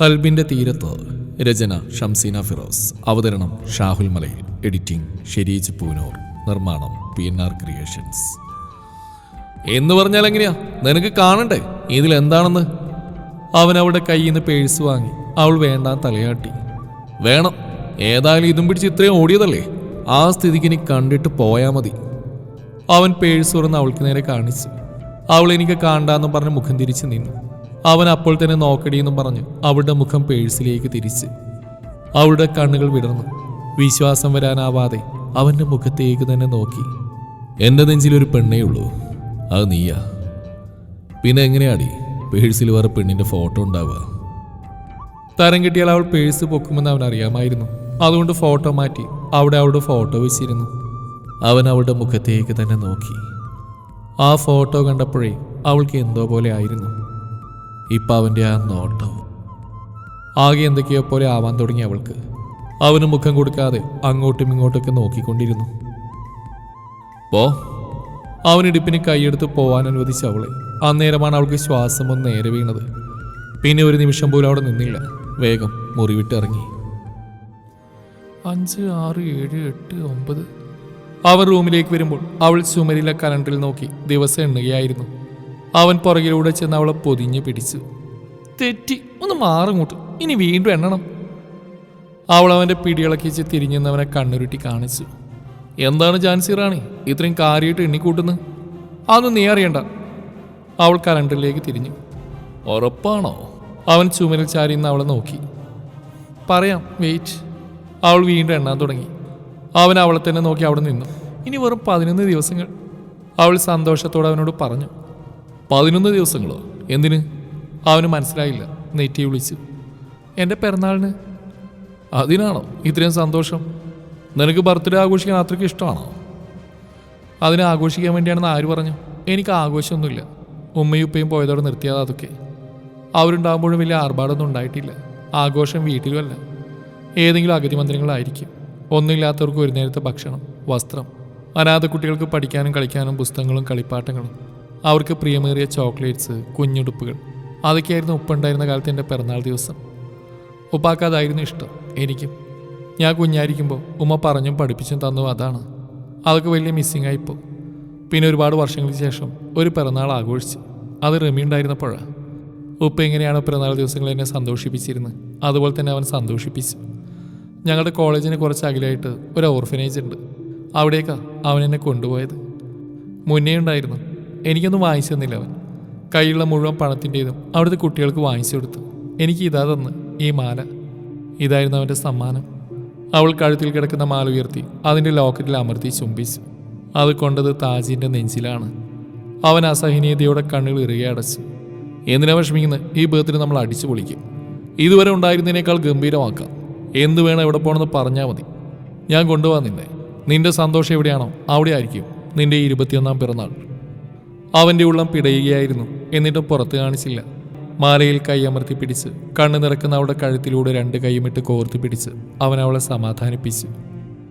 കൽബിന്റെ തീരത്ത് രചന ഷംസീന ഫിറോസ്. അവതരണം ഷാഹുൽ മലയിൽ. എഡിറ്റിംഗ് ഷെരീജ് പൂനൂർ. നിർമ്മാണം പി എൻ ആർ ക്രിയേഷൻസ്. എന്ന് പറഞ്ഞാൽ എങ്ങനെയാ? നിനക്ക് കാണണ്ടേ? ഇതിൽ എന്താണെന്ന്? അവൻ അവളുടെ കയ്യിൽ നിന്ന് പേഴ്സ് വാങ്ങി. അവൾ വേണ്ട തലയാട്ടി. വേണം. ഏതായാലും ഇതും പിടിച്ച് ഇത്രയും ഓടിയതല്ലേ? ആ സ്ഥിതിക്ക് ഇനി കണ്ടിട്ട് പോയാൽ മതി. അവൻ പേഴ്സ് തുറന്ന് അവൾക്ക് നേരെ കാണിച്ചു. അവൾ എനിക്ക് കാണാന്ന് പറഞ്ഞ് മുഖം തിരിച്ച് നിന്നു. അവൻ അപ്പോൾ തന്നെ നോക്കടിയെന്നും പറഞ്ഞു. അവളുടെ മുഖം പേഴ്സിലേക്ക് തിരിച്ച്. അവളുടെ കണ്ണുകൾ വിടർന്നു. വിശ്വാസം വരാനാവാതെ അവന്റെ മുഖത്തേക്ക് തന്നെ നോക്കി. എന്റെ നെഞ്ചിലൊരു പെണ്ണേ ഉള്ളൂ. അത് നീയാ. പിന്നെ എങ്ങനെയാടി? പേഴ്സിൽ വേറെ പെണ്ണിന്റെ ഫോട്ടോ ഉണ്ടാവുക? തരം കിട്ടിയാൽ അവൾ പേഴ്സ് പൊക്കുമെന്ന് അവൻ അറിയാമായിരുന്നു. അതുകൊണ്ട് ഫോട്ടോ മാറ്റി അവിടെ അവളുടെ ഫോട്ടോ വെച്ചിരുന്നു. അവൻ അവളുടെ മുഖത്തേക്ക് തന്നെ നോക്കി. ആ ഫോട്ടോ കണ്ടപ്പോഴേ അവൾക്ക് എന്തോ പോലെ ആയിരുന്നു. ഇപ്പൊ അവന്റെ ആ നോട്ടവും ആകെ എന്തൊക്കെയോ പോലെ ആവാൻ തുടങ്ങി അവൾക്ക്. അവന് മുഖം കൊടുക്കാതെ അങ്ങോട്ടും ഇങ്ങോട്ടൊക്കെ നോക്കിക്കൊണ്ടിരുന്നു. പോ. അവൻ ഇടുപ്പിന് കൈയെടുത്ത് പോവാൻ അനുവദിച്ച അവളെ അന്നേരമാണ് അവൾക്ക് ശ്വാസം ഒന്ന് നേരെ വീണത്. പിന്നെ ഒരു നിമിഷം പോലും അവിടെ നിന്നില്ല. വേഗം മുറിവിട്ടിറങ്ങി. അഞ്ച് ആറ് ഏഴ് എട്ട് ഒമ്പത്. അവൻ റൂമിലേക്ക് വരുമ്പോൾ അവൾ ചുമരിലെ കലണ്ടറിൽ നോക്കി ദിവസം എണ്ണുകയായിരുന്നു. അവൻ പുറകിലൂടെ ചെന്ന് അവളെ പൊതിഞ്ഞ് പിടിച്ചു. തെറ്റി ഒന്ന് മാറങ്ങോട്ട്. ഇനി വീണ്ടും എണ്ണണം. അവൾ പിടിയിളക്കിച്ച് തിരിഞ്ഞെന്നവനെ കണ്ണുരുട്ടി കാണിച്ചു. എന്താണ് ജാൻസി റാണി ഇത്രയും കാര്യമായിട്ട് എണ്ണിക്കൂട്ടുന്നു അതൊന്നും നീ അറിയണ്ട. അവൾ കലണ്ടറിലേക്ക് തിരിഞ്ഞു. ഉറപ്പാണോ? അവൻ ചുമരിൽ ചാരിന്ന് അവളെ നോക്കി. പറയാം വെയിറ്റ്. അവൾ വീണ്ടും എണ്ണാൻ തുടങ്ങി. അവൻ അവളെ തന്നെ നോക്കി അവിടെ നിന്നു. ഇനി വെറും പതിനൊന്ന് ദിവസങ്ങൾ. അവൾ സന്തോഷത്തോടെ അവനോട് പറഞ്ഞു. പതിനൊന്ന് ദിവസങ്ങളോ? എന്തിന്? അവന് മനസ്സിലായില്ല. നെറ്റി വിളിച്ചു. എന്റെ പിറന്നാളിന് അതിനാണോ ഇത്രയും സന്തോഷം? നിനക്ക് ബർത്ത്ഡേ ആഘോഷിക്കാൻ അത്രയ്ക്ക് ഇഷ്ടമാണോ? അതിനെ ആഘോഷിക്കാൻ വേണ്ടിയാണെന്ന് ആര് പറഞ്ഞു? എനിക്ക് ആഘോഷമൊന്നുമില്ല. ഉമ്മയും ഉപ്പയും പോയതോടെ നിർത്തിയാൽ അതൊക്കെ. അവരുണ്ടാകുമ്പോഴും വലിയ ആർഭാടൊന്നും ഉണ്ടായിട്ടില്ല. ആഘോഷം വീട്ടിലുമല്ല. ഏതെങ്കിലും അഗതി മന്ദിരങ്ങളായിരിക്കും. ഒന്നുമില്ലാത്തവർക്ക് ഒരു നേരത്തെ ഭക്ഷണം വസ്ത്രം അനാഥ കുട്ടികൾക്ക് പഠിക്കാനും കളിക്കാനും പുസ്തകങ്ങളും കളിപ്പാട്ടങ്ങളും. അവർക്ക് പ്രിയമേറിയ ചോക്ലേറ്റ്സ് കുഞ്ഞുടുപ്പുകൾ. അതൊക്കെയായിരുന്നു ഉപ്പുണ്ടായിരുന്ന കാലത്ത് എന്റെ പിറന്നാൾ ദിവസം. ഉപ്പാക്ക് അതായിരുന്നു ഇഷ്ടം എനിക്കും. ഞാൻ കുഞ്ഞായിരിക്കുമ്പോൾ ഉമ്മ പറഞ്ഞും പഠിപ്പിച്ചും തന്നു അതാണ്. അതൊക്കെ വലിയ മിസ്സിങ് ആയിപ്പോൾ പിന്നെ ഒരുപാട് വർഷങ്ങൾക്ക് ശേഷം ഒരു പിറന്നാൾ ആഘോഷിച്ച്. അത് റെമി ഉണ്ടായിരുന്നപ്പോഴാണ് ഉപ്പ എങ്ങനെയാണ് പിറന്നാൾ ദിവസങ്ങൾ എന്നെ സന്തോഷിപ്പിച്ചിരുന്നത് അതുപോലെ തന്നെ അവൻ സന്തോഷിപ്പിച്ചു. ഞങ്ങളുടെ കോളേജിന് കുറച്ച് അകലായിട്ട് ഒരു ഓർഫനേജ് ഉണ്ട്. അവിടേക്കാണ് അവൻ എന്നെ കൊണ്ടുപോയത്. മുന്നേ ഉണ്ടായിരുന്നു. എനിക്കൊന്നും വാങ്ങിച്ചു തന്നില്ല അവൻ. കയ്യിലുള്ള മുഴുവൻ പണത്തിന്റെതും അവിടുത്തെ കുട്ടികൾക്ക് വാങ്ങിച്ചു കൊടുത്തു. എനിക്ക് ഇതാ തന്ന് ഈ മാല. ഇതായിരുന്നു അവന്റെ സമ്മാനം. അവൾ കഴുത്തിൽ കിടക്കുന്ന മാല ഉയർത്തി അതിന്റെ ലോക്കറ്റിൽ അമർത്തി ചുംബിച്ചു. അത് കൊണ്ടത് താജിന്റെ നെഞ്ചിലാണ്. അവൻ അസഹനീയതയോടെ കണ്ണുകൾ ഇറുകെ അടച്ചു. എന്തിനാ വിഷമിക്കുന്നത് ഈ ബേത്തിന് നമ്മൾ അടിച്ചു പൊളിക്കും. ഇതുവരെ ഉണ്ടായിരുന്നതിനേക്കാൾ ഗംഭീരമാക്കാം. എന്ത് വേണം എവിടെ പോകണമെന്ന് പറഞ്ഞാൽ മതി. ഞാൻ കൊണ്ടുപോകാൻ നിന്നെ. നിന്റെ സന്തോഷം എവിടെയാണോ അവിടെ ആയിരിക്കും. നിന്റെ ഇരുപത്തിയൊന്നാം പിറന്നാൾ. അവന്റെ ഉള്ളം പിടയുകയായിരുന്നു. എന്നിട്ടും പുറത്ത് കാണിച്ചില്ല. മാലയിൽ കൈ അമർത്തി പിടിച്ച് കണ്ണു നിറക്കുന്ന അവളുടെ കഴുത്തിലൂടെ രണ്ട് കൈയുമിട്ട് കോർത്ത് പിടിച്ച് അവൻ അവളെ സമാധാനിപ്പിച്ചു.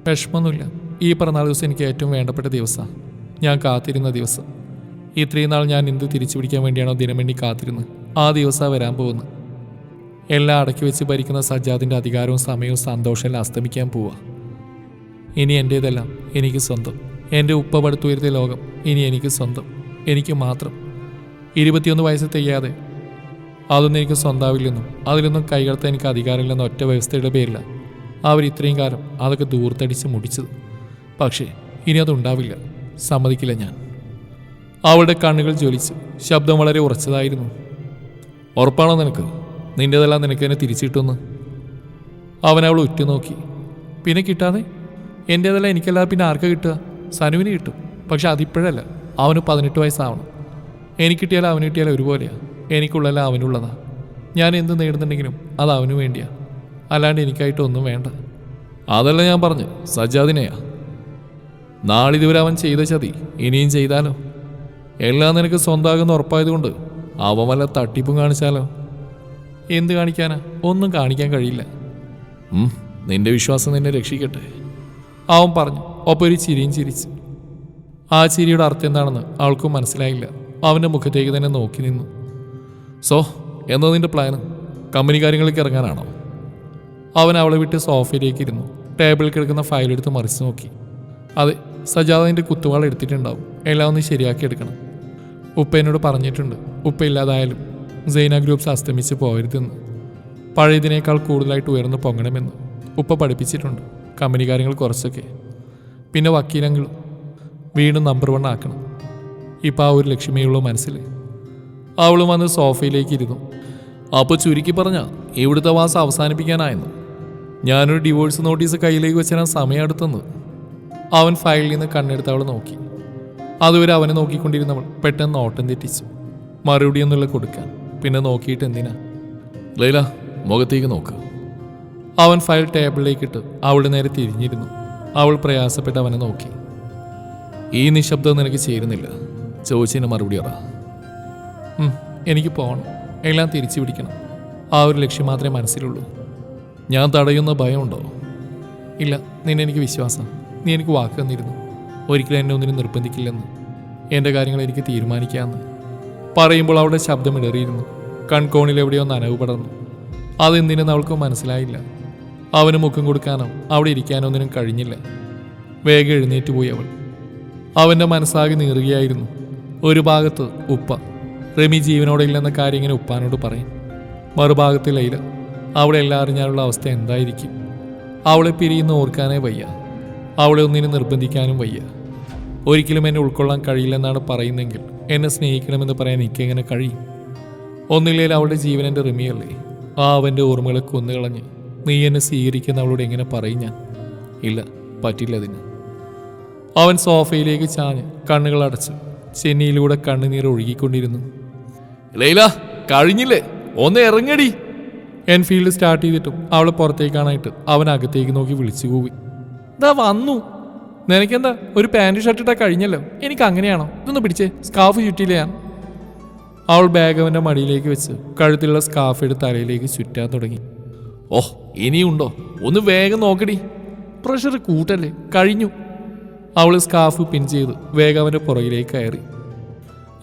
വിഷമൊന്നുമില്ല ഈ പിറന്നാൾ ദിവസം എനിക്ക് ഏറ്റവും വേണ്ടപ്പെട്ട ദിവസമാണ് ഞാൻ കാത്തിരുന്ന ദിവസം. ഇത്രയും നാൾ ഞാൻ എന്ത് തിരിച്ചു പിടിക്കാൻ വേണ്ടിയാണോ ദിനമെണ്ണി കാത്തിരുന്നത്? ആ ദിവസം വരാൻ പോകുന്നത്. എല്ലാം അടക്കി വെച്ച് ഭരിക്കുന്ന സജ്ജാദിന്റെ അധികാരവും സമയവും സന്തോഷമെല്ലാം അസ്തമിക്കാൻ പോവുക ഇനി എന്റേതെല്ലാം എനിക്ക് സ്വന്തം. എന്റെ ഉപ്പ പടുത്തുയർത്തിയ ലോകം. ഇനി എനിക്ക് സ്വന്തം. എനിക്ക് മാത്രം. ഇരുപത്തിയൊന്ന് വയസ്സ് തെയ്യാതെ അതൊന്നും എനിക്ക് സ്വന്താവില്ലെന്നും അതിലൊന്നും കൈകടത്താൻ എനിക്ക് അധികാരമില്ലെന്ന ഒറ്റ വ്യവസ്ഥയുടെ പേരില്ല അവർ ഇത്രയും കാലം അതൊക്കെ ദൂർത്തടിച്ച് മുടിച്ചത്. പക്ഷേ ഇനി അതുണ്ടാവില്ല. സമ്മതിക്കില്ല ഞാൻ. അവളുടെ കണ്ണുകൾ ജ്വലിച്ചു. ശബ്ദം വളരെ ഉറച്ചതായിരുന്നു. ഉറപ്പാണോ നിനക്ക്? നിന്റേതെല്ലാം നിനക്ക് തന്നെ തിരിച്ചു കിട്ടുമെന്ന് അവൻ അവൾ ഉറ്റുനോക്കി. പിന്നെ കിട്ടാതെ? എന്റേതെല്ലാം എനിക്കല്ലാതെ പിന്നെ ആർക്കാ കിട്ടുക? സനുവിന് കിട്ടും. പക്ഷെ അതിപ്പോഴല്ല. അവന് പതിനെട്ട് വയസ്സാവണം. എനിക്ക് കിട്ടിയാലും അവന് കിട്ടിയാലും ഒരുപോലെയാണ് എനിക്കുള്ളതെല്ലാം അവനുള്ളതാ. ഞാൻ എന്ത് നേടുന്നുണ്ടെങ്കിലും അത് അവന് വേണ്ടിയാ. അല്ലാണ്ട് എനിക്കായിട്ടൊന്നും വേണ്ട. അതല്ല ഞാൻ പറഞ്ഞു സജ്ജാദിനെയാ നാളിതുവരെ അവൻ ചെയ്ത ചതി ഇനിയും ചെയ്താലോ? എല്ലാം നിനക്ക് സ്വന്തമാകുന്ന ഉറപ്പായതുകൊണ്ട് അവൻ വല്ല തട്ടിപ്പും കാണിച്ചാലോ? എന്ത് കാണിക്കാനാ? ഒന്നും കാണിക്കാൻ കഴിയില്ല. നിന്റെ വിശ്വാസം നിന്നെ രക്ഷിക്കട്ടെ. അവൻ പറഞ്ഞു ഒപ്പം ഒരു ചിരിയും ചിരിച്ചു. ആ ചിരിയുടെ അർത്ഥം എന്താണെന്ന് അവൾക്കും മനസ്സിലായില്ല. അവന്റെ മുഖത്തേക്ക് തന്നെ നോക്കി നിന്നു. സോ എന്താ നിന്റെ പ്ലാന് കമ്പനി കാര്യങ്ങളിലേക്ക് ഇറങ്ങാനാണോ? അവൻ അവളെ വിട്ട് സോഫയിലേക്ക് ഇരുന്നു. ടേബിളിൽ കിടക്കുന്ന ഫയൽ എടുത്ത് മറിച്ച് നോക്കി. അതെ സജാദിന്റെ കുത്തുവാൾ എടുത്തിട്ടുണ്ടാവും. എല്ലാം ഒന്ന് ശരിയാക്കി എടുക്കണം. ഉപ്പ എന്നോട് പറഞ്ഞിട്ടുണ്ട്. ഉപ്പ ഇല്ലാതായാലും സൈന ഗ്രൂപ്പ്സ് അസ്തമിച്ച് പോകരുതെന്ന് പഴയതിനേക്കാൾ കൂടുതലായിട്ട് ഉയർന്നു പൊങ്ങണമെന്ന് ഉപ്പ പഠിപ്പിച്ചിട്ടുണ്ട്. കമ്പനി കാര്യങ്ങൾ കുറച്ചൊക്കെ. പിന്നെ വക്കീലങ്ങളും വീണ്ടും നമ്പർ വൺ ആക്കണം. ഇപ്പം ആ ഒരു ലക്ഷ്യമേ ഉള്ളൂ മനസ്സിൽ അവളും വന്ന് സോഫയിലേക്ക് ഇരുന്നു. അപ്പോൾ ചുരുക്കി പറഞ്ഞ ഇവിടുത്തെ വാസം അവസാനിപ്പിക്കാനായെന്ന്. ഞാനൊരു ഡിവോഴ്സ് നോട്ടീസ് കയ്യിലേക്ക് വെച്ചാൽ സമയം എടുത്തെന്ന്. അവൻ ഫയലിൽ നിന്ന് കണ്ണെടുത്ത് അവൾ നോക്കി. അതുവരെ അവനെ നോക്കിക്കൊണ്ടിരുന്നവൾ പെട്ടെന്ന് ഓട്ടം തെറ്റിച്ചു. മറുപടി ഒന്നുള്ള കൊടുക്കാൻ. പിന്നെ നോക്കിയിട്ട് എന്തിനാ? ലൈല മുഖത്തേക്ക് നോക്ക്. അവൻ ഫയൽ ടേബിളിലേക്ക് ഇട്ട് അവളുടെ നേരെ തിരിഞ്ഞിരുന്നു. അവൾ പ്രയാസപ്പെട്ട് അവനെ നോക്കി. ഈ നിശബ്ദം നിനക്ക് ചേരുന്നില്ല. ചോദിച്ചതിന് മറുപടി അറ എനിക്ക് പോകണം എല്ലാം തിരിച്ചു പിടിക്കണം. ആ ഒരു ലക്ഷ്യം മാത്രമേ മനസ്സിലുള്ളൂ. ഞാൻ തടയുന്ന ഭയമുണ്ടോ? ഇല്ല നിന്നെനിക്ക് വിശ്വാസം. നീ എനിക്ക് വാക്ക് തന്നിരുന്നു. ഒരിക്കലും എന്നെ ഒന്നിനും നിർബന്ധിക്കില്ലെന്ന്. എന്റെ കാര്യങ്ങൾ എനിക്ക് തീരുമാനിക്കാമെന്ന് പറയുമ്പോൾ അവളുടെ ശബ്ദം ഇടറിയിരുന്നു. കൺകോണിൽ എവിടെയോ നനവ് പടർന്നു. അതെന്തിനെന്ന് അവൾക്ക് മനസ്സിലായില്ല. അവന് മുഖം കൊടുക്കാനോ അവിടെ ഇരിക്കാനോ ഒന്നിനും കഴിഞ്ഞില്ല. വേഗം എഴുന്നേറ്റ് പോയി അവൾ. അവന്റെ മനസ്സാകെ നീറുകയായിരുന്നു. ഒരു ഭാഗത്ത് ഉപ്പ. റമി ജീവനോടെ ഇല്ലെന്ന കാര്യം ഇങ്ങനെ ഉപ്പാനോട് പറയും. മറുഭാഗത്ത് ലൈല അവളെ എല്ലാം അറിഞ്ഞാലുള്ള അവസ്ഥ എന്തായിരിക്കും? അവളെ പിരിയുന്ന ഓർക്കാനേ വയ്യ. അവളെ ഒന്നിനെ നിർബന്ധിക്കാനും വയ്യ. ഒരിക്കലും എന്നെ ഉൾക്കൊള്ളാൻ കഴിയില്ലെന്നാണ് പറയുന്നെങ്കിൽ എന്നെ സ്നേഹിക്കണമെന്ന് പറയാൻ എനിക്കെങ്ങനെ കഴിയും? ഒന്നില്ലേൽ അവളുടെ ജീവൻ എന്റെ റിമിയല്ലേ? ആ അവന്റെ ഓർമ്മകളെ കൊന്നുകളഞ്ഞ് നീ എന്നെ സ്വീകരിക്കുന്ന അവളോട് എങ്ങനെ പറയും ഞാൻ? ഇല്ല പറ്റില്ല അതിന്. അവൻ സോഫയിലേക്ക് ചാഞ്ഞ് കണ്ണുകൾ അടച്ചു ചെന്നിയിലൂടെ കണ്ണുനീർ ഒഴുകിക്കൊണ്ടിരുന്നു. ലൈല കഴിഞ്ഞില്ലേ? ഒന്ന് ഇറങ്ങടി എൻഫീൽഡ് സ്റ്റാർട്ട് ചെയ്തിട്ടും അവളെ പുറത്തേക്ക് കാണാനായിട്ട് അവൻ അകത്തേക്ക് നോക്കി വിളിച്ചു കൂവി. ഇതാ വന്നു. നിനക്കെന്താ? ഒരു പാന്റ് ഷർട്ട് ഇട്ടാ കഴിഞ്ഞല്ലോ. എനിക്ക് അങ്ങനെയാണോ? ഇതൊന്ന് പിടിച്ചേ. സ്കാഫ് ചുറ്റിയില്ല ഞാൻ? അവൾ ബാഗ് അവന്റെ മടിയിലേക്ക് വെച്ച് കഴുത്തിലുള്ള സ്കാഫ് എടുത്ത് തലയിലേക്ക് ചുറ്റാൻ തുടങ്ങി. ഓഹ് ഇനിയുണ്ടോ? ഒന്ന് വേഗം നോക്കടി. പ്രഷർ കൂട്ടല്ലേ. കഴിഞ്ഞു. അവൾ സ്കാർഫ് പിൻ ചെയ്ത് വേഗം അവന്റെ പുറകിലേക്ക് കയറി.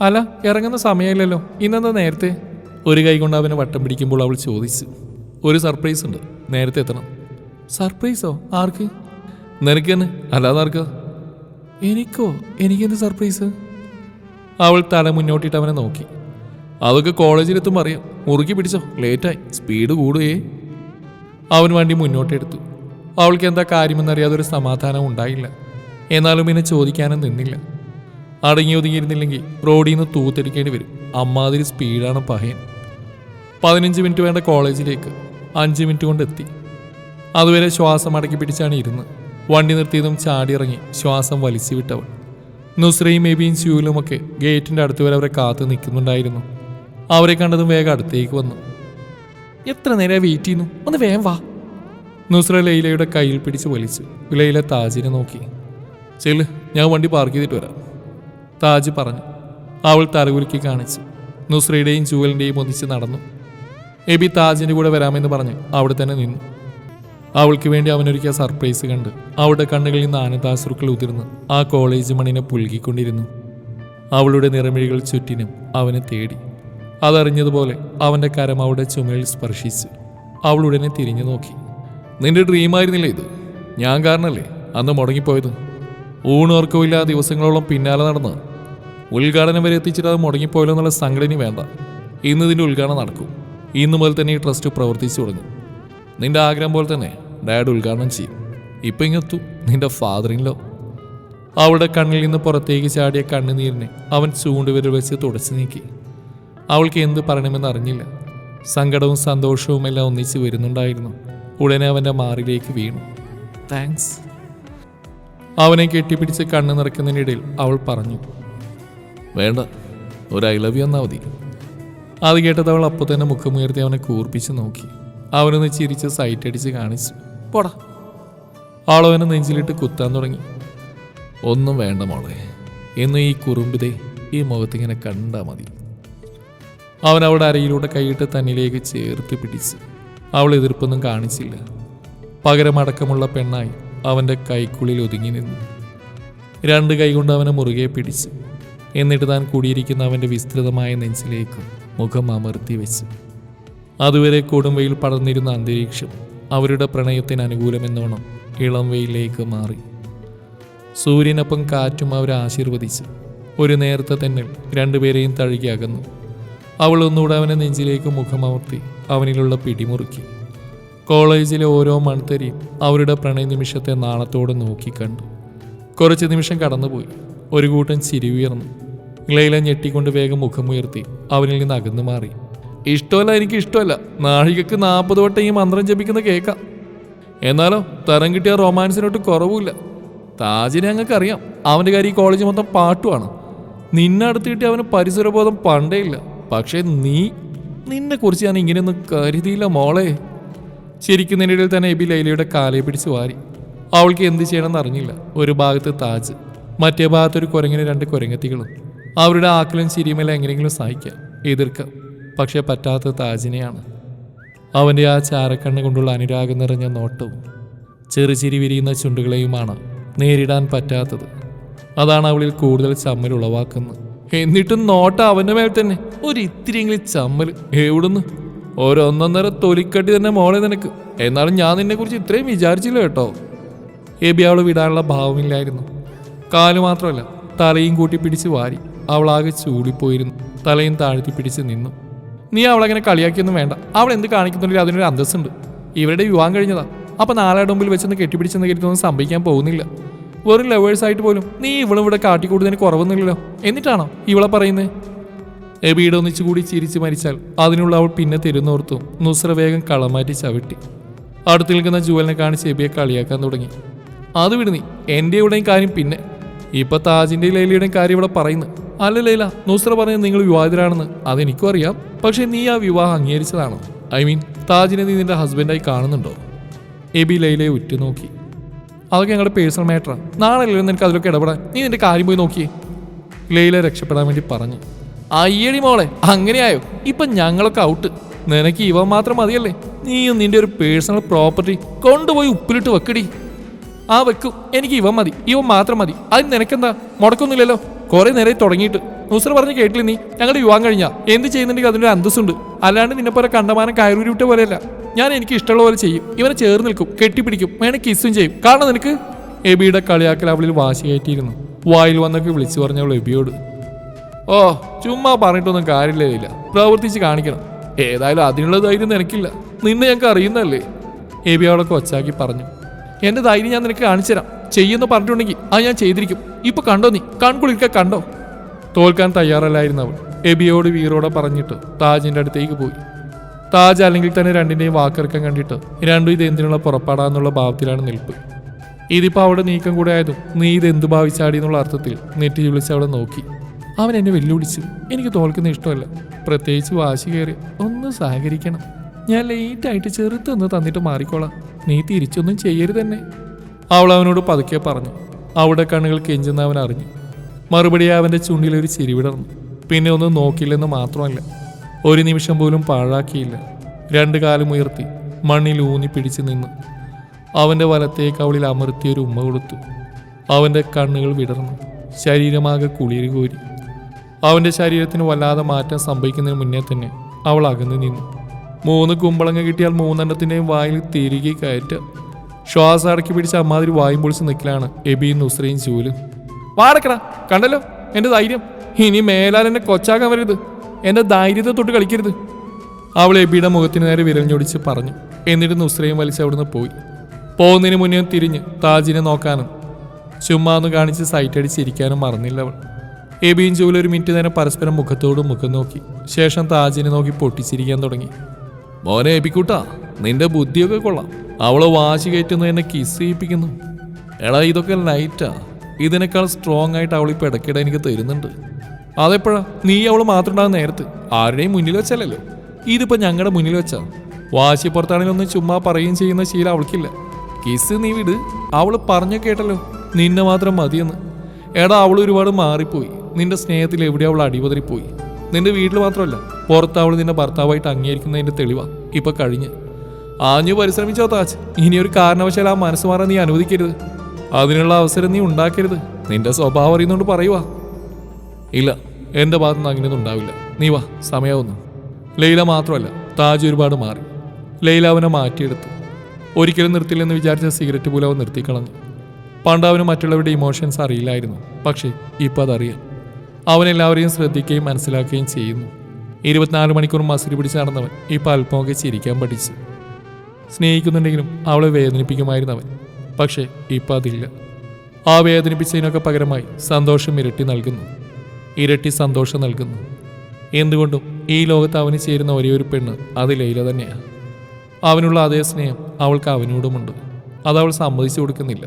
അല്ല ഇറങ്ങുന്ന സമയമില്ലല്ലോ. ഇന്നെന്താ നേരത്തെ? ഒരു കൈ കൊണ്ട് അവനെ വട്ടം പിടിക്കുമ്പോൾ അവൾ ചോദിച്ചു. ഒരു സർപ്രൈസ് ഉണ്ട്. നേരത്തെ എത്തണം. സർപ്രൈസോ? ആർക്ക്? നിനക്ക് തന്നെ. അല്ലാതെ ആർക്കാ? എനിക്കോ? എനിക്കെന്ത് സർപ്രൈസ്? അവൾ തല മുന്നോട്ടിട്ട് അവനെ നോക്കി. അതൊക്കെ കോളേജിലെത്തുമ്പോൾ അറിയാം. മുറുക്കി പിടിച്ചോ. ലേറ്റായി. സ്പീഡ് കൂടുകയേ അവൻ വണ്ടി മുന്നോട്ടെടുത്തു. അവൾക്ക് എന്താ കാര്യമെന്നറിയാതെ ഒരു സമാധാനം ഉണ്ടായില്ല. എന്നാലും പിന്നെ ചോദിക്കാനും നിന്നില്ല. അടങ്ങി ഒതുങ്ങിയിരുന്നില്ലെങ്കിൽ റോഡിൽ നിന്ന് തൂത്തെടുക്കേണ്ടി വരും. അമ്മാതിരി സ്പീഡാണ് പഹയൻ. പതിനഞ്ച് മിനിറ്റ് വേണ്ട കോളേജിലേക്ക് അഞ്ച് മിനിറ്റ് കൊണ്ട് എത്തി അതുവരെ ശ്വാസം അടക്കി പിടിച്ചാണ് ഇരുന്ന്. വണ്ടി നിർത്തിയതും ചാടിയിറങ്ങി ശ്വാസം വലിച്ചു വിട്ടവൾ. നുസ്രയും എബിയും ഒക്കെ ഗേറ്റിന്റെ അടുത്ത് വരെ അവരെ കാത്തു നിൽക്കുന്നുണ്ടായിരുന്നു. അവരെ കണ്ടതും വേഗം അടുത്തേക്ക് വന്നു. എത്ര നേരം വെയിറ്റ് ചെയ്യുന്നു? ഒന്ന് വേഗം വാ. നുസ്ര ലൈലയുടെ കയ്യിൽ പിടിച്ച് വലിച്ചു. ലൈല താജിനെ നോക്കി. ചെല്ല് ഞാൻ വണ്ടി പാർക്ക് ചെയ്തിട്ട് വരാം. താജ് പറഞ്ഞു. അവൾ തലകുലുക്കി കാണിച്ചു. നുസ്രയുടെയും ജൂവലിന്റെയും ഒന്നിച്ച് നടന്നു. എബി താജിന്റെ കൂടെ വരാമെന്ന് പറഞ്ഞ് അവിടെ തന്നെ നിന്നു. അവൾക്ക് വേണ്ടി അവനൊരുക്കിയ സർപ്രൈസ് കണ്ട് അവളുടെ കണ്ണുകളിൽ നിന്ന് ആനന്ദാശ്രുക്കൾ ഉതിർന്ന് ആ കോളേജ് മണ്ണിനെ പുൽകിക്കൊണ്ടിരുന്നു. അവളുടെ നിറമിഴികൾ ചുറ്റിനും അവനെ തേടി. അതറിഞ്ഞതുപോലെ അവന്റെ കരം അവളുടെ ചുമലിൽ സ്പർശിച്ചു അവളുടനെ തിരിഞ്ഞു നോക്കി. നിന്റെ ഡ്രീം ആയിരുന്നില്ല ഇത്? ഞാൻ കാരണല്ലേ? അന്ന് മുടങ്ങിപ്പോയത്? ഊണുറക്കമില്ല ദിവസങ്ങളോളം പിന്നാലെ നടന്ന് ഉദ്ഘാടനം വരെ എത്തിച്ചിട്ട് അത് മുടങ്ങിപ്പോയല്ലോ എന്നുള്ള സംഘടന വേണ്ട. ഇന്ന് ഇതിന്റെ ഉദ്ഘാടനം നടക്കും. ഇന്ന് മുതൽ തന്നെ ഈ ട്രസ്റ്റ് പ്രവർത്തിച്ചു തുടങ്ങും. നിന്റെ ആഗ്രഹം പോലെ തന്നെ ഡാഡ് ഉദ്ഘാടനം ചെയ്യും. ഇപ്പം ഇങ്ങെത്തു. നിന്റെ ഫാദറിൻലോ അവളുടെ കണ്ണിൽ നിന്ന് പുറത്തേക്ക് ചാടിയ കണ്ണുനീരിനെ അവൻ ചൂണ്ടുവിരൽ വെച്ച് തുടച്ചു നീക്കി. അവൾക്ക് എന്ത് പറയണമെന്ന് അറിഞ്ഞില്ല. സങ്കടവും സന്തോഷവും എല്ലാം ഒന്നിച്ച് വരുന്നുണ്ടായിരുന്നു. ഉടനെ അവന്റെ മാറിലേക്ക് വീണു. താങ്ക്സ് അവനെ കെട്ടിപ്പിടിച്ച് കണ്ണ് നിറയ്ക്കുന്നതിനിടയിൽ അവൾ പറഞ്ഞു വേണ്ട ഒരു ഐ ലവ് യു എന്നാ മതി. അത് കേട്ടത് അവൾ അപ്പോൾ തന്നെ മുഖമുയർത്തി അവനെ കൂർപ്പിച്ച് നോക്കി. അവനൊന്ന് ചിരിച്ച് സൈറ്റ് അടിച്ച് കാണിച്ചു പോടാ. ആളവനെ നെഞ്ചിലിട്ട് കുത്താൻ തുടങ്ങി ഒന്നും വേണ്ട മോളെ എന്ന് ഈ കുറുമ്പിതേ ഈ മുഖത്തിങ്ങനെ കണ്ടാൽ മതി. അവൻ അവളുടെ അരയിലൂടെ കൈയിട്ട് തന്നിലേക്ക് ചേർത്ത് പിടിച്ച് അവൾ എതിർപ്പൊന്നും കാണിച്ചില്ല. പകരമടക്കമുള്ള പെണ്ണായി അവന്റെ കൈക്കുള്ളിൽ ഒതുങ്ങി നിന്നു. രണ്ട് കൈകൊണ്ട് അവനെ മുറുകെ പിടിച്ച് എന്നിട്ട് താൻ കൂടിയിരിക്കുന്ന അവന്റെ വിസ്തൃതമായ നെഞ്ചിലേക്ക് മുഖം അമർത്തി വെച്ചു. അതുവരെ കൊടും വെയിൽ പടർന്നിരുന്ന അന്തരീക്ഷം അവരുടെ പ്രണയത്തിന് അനുകൂലമെന്നോണം ഇളം വെയിലേക്ക് മാറി. സൂര്യനൊപ്പം കാറ്റും അവരെ ആശീർവദിച്ചു ഒരു നേരത്തെ തന്നെ രണ്ടുപേരെയും തഴുകി അകന്നു. അവൾ ഒന്നുകൂടെ അവനെ നെഞ്ചിലേക്ക് മുഖമർത്തി അവനിലുള്ള പിടിമുറുക്കി. കോളേജിലെ ഓരോ മൺതരിയും അവരുടെ പ്രണയ നിമിഷത്തെ നാണത്തോടെ നോക്കിക്കണ്ടു കുറച്ച് നിമിഷം കടന്നുപോയി. ഒരു കൂട്ടം ചിരി ഉയർന്നു ലൈല ഞെട്ടിക്കൊണ്ട് വേഗം മുഖമുയർത്തി അവനിൽ നിന്ന് അകന്നു മാറി. ഇഷ്ടമല്ല എനിക്ക് ഇഷ്ടമല്ല. നാഴികക്ക് നാൽപ്പത് വട്ടം ഈ മന്ത്രം ജപിക്കുന്ന കേൾക്കാം എന്നാലോ തരം കിട്ടിയ റൊമാൻസിനോട്ട് കുറവുമില്ല. താജിനെ അങ്ങക്ക് അറിയാം അവന്റെ കാര്യം ഈ കോളേജ് മൊത്തം പാട്ടുമാണ്. നിന്നെ അടുത്ത് കിട്ടിയ അവന് പരിസരബോധം പണ്ടേ ഇല്ല. പക്ഷേ നീ നിന്നെ കുറിച്ച് ഞാൻ ഇങ്ങനെയൊന്നും കരുതിയില്ല മോളെ. ചിരിക്കുന്നതിനിടയിൽ തന്നെ എബി ലൈലയുടെ കാലെ പിടിച്ച് വാരി. അവൾക്ക് എന്ത് ചെയ്യണമെന്ന് അറിഞ്ഞില്ല. ഒരു ഭാഗത്ത് താജ് മറ്റേ ഭാഗത്ത് ഒരു കുരങ്ങിന് രണ്ട് കുരങ്ങത്തികളും. അവരുടെ ആക്കലും ചിരിയുമെല്ലാം എങ്ങനെയെങ്കിലും സഹായിക്കാം എതിർക്കാം. പക്ഷേ പറ്റാത്ത താജിനെയാണ്. അവന്റെ ആ ചാരക്കണ്ണ് കൊണ്ടുള്ള അനുരാഗം നിറഞ്ഞ നോട്ടവും ചെറുചിരി വിരിയുന്ന ചുണ്ടുകളെയുമാണ് നേരിടാൻ പറ്റാത്തത്. അതാണ് അവളിൽ കൂടുതൽ ചമ്മൽ ഉളവാക്കുന്നത്. എന്നിട്ടും നോട്ട അവന്റെ മേൽ തന്നെ. ഒരു ഇത്തിരിയെങ്കിലും ചമ്മൽ. എവിടുന്ന്? ഓരോന്നൊന്നര തൊലിക്കട്ടി തന്നെ മോളെ നിനക്ക്. എന്നാലും ഞാൻ നിന്നെക്കുറിച്ച് ഇത്രയും വിചാരിച്ചില്ല കേട്ടോ. എബി അവളെ വിടാനുള്ള ഭാവമില്ലായിരുന്നു. കാൽ മാത്രമല്ല തലയും കൂട്ടി പിടിച്ച് വാരി അവളാകെ ചൂടിപ്പോയിരുന്നു തലയും താഴ്ത്തി പിടിച്ച് നിന്നു. നീ അവളങ്ങനെ കളിയാക്കിയൊന്നും വേണ്ട. അവൾ എന്ത് കാണിക്കുന്നുണ്ടെങ്കിൽ അതിനൊരു അന്തസ്സുണ്ട്. ഇവരുടെ വിവാഹം കഴിഞ്ഞതാ. അപ്പൊ നാലാട് മുമ്പിൽ വെച്ചൊന്ന് കെട്ടിപ്പിടിച്ചെന്ന് കരുതൊന്നും സംഭവിക്കാൻ പോകുന്നില്ല. വെറും ലവേഴ്സ് ആയിട്ട് പോലും നീ ഇവളും ഇവിടെ കാട്ടിക്കൂടുന്നതിന് കുറവൊന്നുമില്ലല്ലോ. എന്നിട്ടാണോ ഇവളെ പറയുന്നത് എബിയുടെ ഒന്നിച്ചുകൂടി ചിരിച്ച് മരിച്ചാൽ അതിനുള്ള അവൾ പിന്നെ തിരുന്നോർത്തു. നുസ്ര വേഗം കളമാറ്റി ചവിട്ടി. അടുത്ത് നിൽക്കുന്ന ജുവലിനെ കാണിച്ച് എബിയെ കളിയാക്കാൻ തുടങ്ങി. അത് വിടുന്നി എന്റെ ഇവിടെയും കാര്യം പിന്നെ. ഇപ്പൊ താജിന്റെ ലൈലയുടെയും കാര്യം ഇവിടെ പറയുന്നു. അല്ല ലൈല നുസ്ര പറഞ്ഞത് നിങ്ങൾ വിവാഹിതരാണെന്ന് അതെനിക്കും അറിയാം. പക്ഷെ നീ ആ വിവാഹം അംഗീകരിച്ചതാണ്? ഐ മീൻ താജിനെ നീ നിന്റെ ഹസ്ബൻഡായി കാണുന്നുണ്ടോ? എബി ലൈലയെ ഉറ്റുനോക്കി. അതൊക്കെ ഞങ്ങളുടെ പേഴ്സണൽ മാറ്ററാണ് നാളെ അല്ലല്ലോ നിനക്ക് അതിലൊക്കെ ഇടപെടാൻ. നീ നിന്റെ കാര്യം പോയി നോക്കിയേ. ലൈല രക്ഷപ്പെടാൻ വേണ്ടി പറഞ്ഞു. അയ്യടി മോളെ അങ്ങനെയായോ? ഇപ്പൊ ഞങ്ങളൊക്കെ ഔട്ട് നിനക്ക് ഇവ മാത്രം മതിയല്ലേ? നീയും നിന്റെ ഒരു പേഴ്സണൽ പ്രോപ്പർട്ടി കൊണ്ടുപോയി ഉപ്പിലിട്ട് വെക്കടി. ആ വെക്കും. എനിക്ക് ഇവ മതി. ഇവ മാത്രം മതി. അത് നിനക്കെന്താ? മുടക്കൊന്നുമില്ലല്ലോ. കുറെ നേരെ തുടങ്ങിയിട്ട്. നുസർ പറഞ്ഞ് കേട്ടില്ല നീ? ഞങ്ങളുടെ യുവാൻ കഴിഞ്ഞാ. എന്ത് ചെയ്യുന്നുണ്ടെങ്കിൽ അതിന്റെ അന്തസ്സുണ്ട്. അല്ലാണ്ട് നിന്നെ പോലെ കണ്ടമാനം കയറൂരി വിട്ട പോലെയല്ല. ഞാൻ എനിക്ക് ഇഷ്ടമുള്ള പോലെ ചെയ്യും. ഇവനെ ചേർന്ന് നിൽക്കും കെട്ടിപ്പിടിക്കും വേണേ കിസ്സും ചെയ്യും. കാരണം നിനക്ക് എബിയുടെ കളിയാക്കൽ അവളിൽ വാശി കയറ്റിയിരുന്നു വായിൽ വന്നൊക്കെ വിളിച്ചു പറഞ്ഞവൾ എബിയോട്. ഓ ചുമ്മാ പറഞ്ഞിട്ടൊന്നും കാര്യമില്ല പ്രവർത്തിച്ച് കാണിക്കണം. ഏതായാലും അതിനുള്ള ധൈര്യം നിനക്കില്ല. നിന്നെ ഞങ്ങൾക്ക് അറിയുന്നല്ലേ എബി അവളെ കൊച്ചാക്കി പറഞ്ഞു. എന്റെ ധൈര്യം ഞാൻ നിനക്ക് കാണിച്ചു തരാം. ചെയ്യുന്ന പറഞ്ഞിട്ടുണ്ടെങ്കിൽ അത് ഞാൻ ചെയ്തിരിക്കും. ഇപ്പൊ കണ്ടോ നീ? കൺകുളിക്ക കണ്ടോ? തോൽക്കാൻ തയ്യാറല്ലായിരുന്നു അവൾ. എബിയോട് വീറോടെ പറഞ്ഞിട്ട് താജിന്റെ അടുത്തേക്ക് പോയി. താജ് അല്ലെങ്കിൽ തന്നെ രണ്ടിന്റെയും വാക്കിറക്കം കണ്ടിട്ട് രണ്ടും ഇത് എന്തിനുള്ള പുറപ്പാടാന്നുള്ള ഭാവത്തിലാണ് നിൽപ്പ്. ഇതിപ്പോ അവിടെ നീക്കം കൂടെ ആയതും നീ ഇത് എന്ത് ഭാവിച്ചാടി എന്നുള്ള അർത്ഥത്തിൽ നെറ്റി വിളിച്ച് അവിടെ നോക്കി. അവൻ എന്നെ വെല്ലുവിളിച്ചു എനിക്ക് തോൽക്കുന്ന ഇഷ്ടമല്ല. പ്രത്യേകിച്ച് വാശി കയറി. ഒന്ന് സഹകരിക്കണം. ഞാൻ ലേറ്റായിട്ട് ചെറുത്തൊന്ന് തന്നിട്ട് മാറിക്കോളാം. നീ തിരിച്ചൊന്നും ചെയ്യരുത് തന്നെ അവൾ അവനോട് പതുക്കെ പറഞ്ഞു. അവിടെ കണ്ണുകൾ കെഞ്ചെന്ന് അവൻ അറിഞ്ഞു. മറുപടി അവന്റെ ചുണ്ടിൽ ഒരു ചിരി വിടർന്നു. പിന്നെ ഒന്നും നോക്കില്ലെന്ന് മാത്രമല്ല ഒരു നിമിഷം പോലും പാഴാക്കിയില്ല. രണ്ട് കാലും ഉയർത്തി മണ്ണിൽ ഊന്നി പിടിച്ചു നിന്ന്. അവന്റെ വലത്തേക്ക് അവളിൽ അമർത്തിയൊരു ഉമ്മ കൊടുത്തു. അവന്റെ കണ്ണുകൾ വിടർന്നു. ശരീരമാകെ കുളിരി കോരി അവന്റെ ശരീരത്തിന് വല്ലാതെ മാറ്റം സംഭവിക്കുന്നതിന് മുന്നേ തന്നെ അവൾ അകന്നു നിന്നു. മൂന്ന് കുമ്പളങ്ങ കിട്ടിയാൽ മൂന്നെണ്ണത്തിന്റെയും വായിൽ തിരികെ കയറ്റ. ശ്വാസം അടക്കി പിടിച്ച് അമ്മാതിരി വായും പൊളിച്ച് നിൽക്കലാണ് എബിയും നുസ്രയും ചൂലും വാടക്കടാ കണ്ടല്ലോ? എന്റെ ധൈര്യം. ഇനി മേലാൽ എന്നെ കൊച്ചാക്കാൻ വരരുത്. എന്റെ ധൈര്യത്തെ തൊട്ട് കളിക്കരുത്. അവൾ എബിയുടെ മുഖത്തിന് നേരെ വിരൽ ഞൊടിച്ച് പറഞ്ഞു. എന്നിട്ട് നുസ്രയും വലിച്ച് അവിടുന്ന് പോയി. പോകുന്നതിന് മുന്നേ തിരിഞ്ഞ് താജിനെ നോക്കാനും ചുമ്മാ ഒന്ന് കാണിച്ച് സൈറ്റ് അടിച്ചിരിക്കാനും മറന്നില്ല അവൾ. എബിയും ജൂലും ഒരു മിനിറ്റ് നേരം പരസ്പരം മുഖത്തോട് മുഖം നോക്കി. ശേഷം താജിനെ നോക്കി പൊട്ടിച്ചിരിക്കാൻ തുടങ്ങി. മോനെ എബിക്കൂട്ടാ നിന്റെ ബുദ്ധിയൊക്കെ കൊള്ളാം. അവൾ വാശി കയറ്റുന്നു എന്നെ കിസ് ചെയ്യിപ്പിക്കുന്നു. എടാ ഇതൊക്കെ ലൈറ്റാ ഇതിനേക്കാൾ സ്ട്രോങ് ആയിട്ട് അവൾ അവളിപ്പോൾ ഇടയ്ക്കിടെ എനിക്ക് തരുന്നുണ്ട്. അതെപ്പോഴാ? നീ അവൾ മാത്രം ഉണ്ടാകുന്ന നേരത്ത്. ആരുടെയും മുന്നിൽ വെച്ചല്ലല്ലോ ഇതിപ്പോ ഞങ്ങളുടെ മുന്നിൽ വെച്ചാ. വാശി പുറത്താണെങ്കിൽ ഒന്ന് ചുമ്മാ പറയുകയും ചെയ്യുന്ന ശീലം അവൾക്കില്ല. കിസ് നീ വിട്. അവൾ പറഞ്ഞു കേട്ടല്ലോ. നിന്നെ മാത്രം മതിയെന്ന്. എടാ അവൾ ഒരുപാട് മാറിപ്പോയി. നിന്റെ സ്നേഹത്തിൽ എവിടെ അവൾ അടിപതറിപ്പോയി നിന്റെ വീട്ടിൽ മാത്രമല്ല പുറത്ത് അവൾ നിന്റെ ഭർത്താവായിട്ട് അംഗീകരിക്കുന്നതിന്റെ തെളിവാ. ഇപ്പൊ കഴിഞ്ഞ്. ആഞ്ഞു പരിശ്രമിച്ചോ താജ്? ഇനി ഒരു കാരണവശാൽ ആ മനസ്സ് മാറാൻ നീ അനുവദിക്കരുത്. അതിനുള്ള അവസരം നീ ഉണ്ടാക്കരുത്. നിന്റെ സ്വഭാവം അറിയുന്നോണ്ട് പറയുവാ. ഇല്ല എന്റെ ഭാഗത്തുനിന്ന് അങ്ങനെയൊന്നും ഉണ്ടാവില്ല. നീ വാ സമയാവുന്നു. ലൈല മാത്രമല്ല താജ് ഒരുപാട് മാറി. ലൈല അവനെ മാറ്റിയെടുത്തു. ഒരിക്കലും നിർത്തില്ലെന്ന് വിചാരിച്ച സിഗരറ്റ് പോലും അവൻ നിർത്തിക്കളഞ്ഞു. പണ്ട് അവന് മറ്റുള്ളവരുടെ ഇമോഷൻസ് അറിയില്ലായിരുന്നു. പക്ഷേ ഇപ്പം അതറിയാം. അവൻ എല്ലാവരെയും ശ്രദ്ധിക്കുകയും മനസ്സിലാക്കുകയും ചെയ്യുന്നു. ഇരുപത്തിനാല് മണിക്കൂർ മസിൽ പിടിച്ച് നടന്നവൻ ഇപ്പോൾ അല്പമൊക്കെ ചിരിക്കാൻ പഠിച്ചു. സ്നേഹിക്കുന്നുണ്ടെങ്കിലും അവളെ വേദനിപ്പിക്കുമായിരുന്നു അവൻ. പക്ഷേ ഇപ്പം അതില്ല. ആ വേദനിപ്പിച്ചതിനൊക്കെ പകരമായി സന്തോഷം ഇരട്ടി നൽകുന്നു. ഇരട്ടി സന്തോഷം നൽകുന്നു. എന്തുകൊണ്ടും ഈ ലോകത്ത് അവന് ചേരുന്ന ഒരേ ഒരു പെണ്ണ് അത് ലൈല തന്നെയാണ് അവനുള്ള അതേ സ്നേഹം അവൾക്ക് അവനോടുമുണ്ട്. അത് അവൾ സമ്മതിച്ചു കൊടുക്കുന്നില്ല.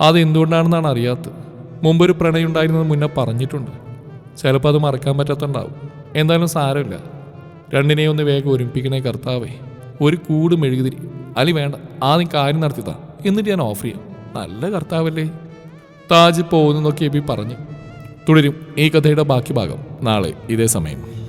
അത് എന്തുകൊണ്ടാണെന്നാണ് അറിയാത്തത്? മുമ്പൊരു പ്രണയം ഉണ്ടായിരുന്നത് മുന്നേ പറഞ്ഞിട്ടുണ്ട്. ചിലപ്പോൾ അത് മറക്കാൻ പറ്റാത്തുണ്ടാവും. എന്തായാലും സാരമില്ല. രണ്ടിനെയും ഒന്ന് വേഗം ഒരുമിപ്പിക്കണേ കർത്താവേ. ഒരു കൂട് മെഴുകുതിരി. അലി വേണ്ട ആദ്യം കാര്യം നടത്തിത്താ എന്നിട്ട് ഞാൻ ഓഫർ ചെയ്യാം. നല്ല കർത്താവല്ലേ. താജ് പോകുന്നു നോക്കി എബി പറഞ്ഞു. തുടരും ഈ കഥയുടെ ബാക്കി ഭാഗം നാളെ ഇതേ സമയം.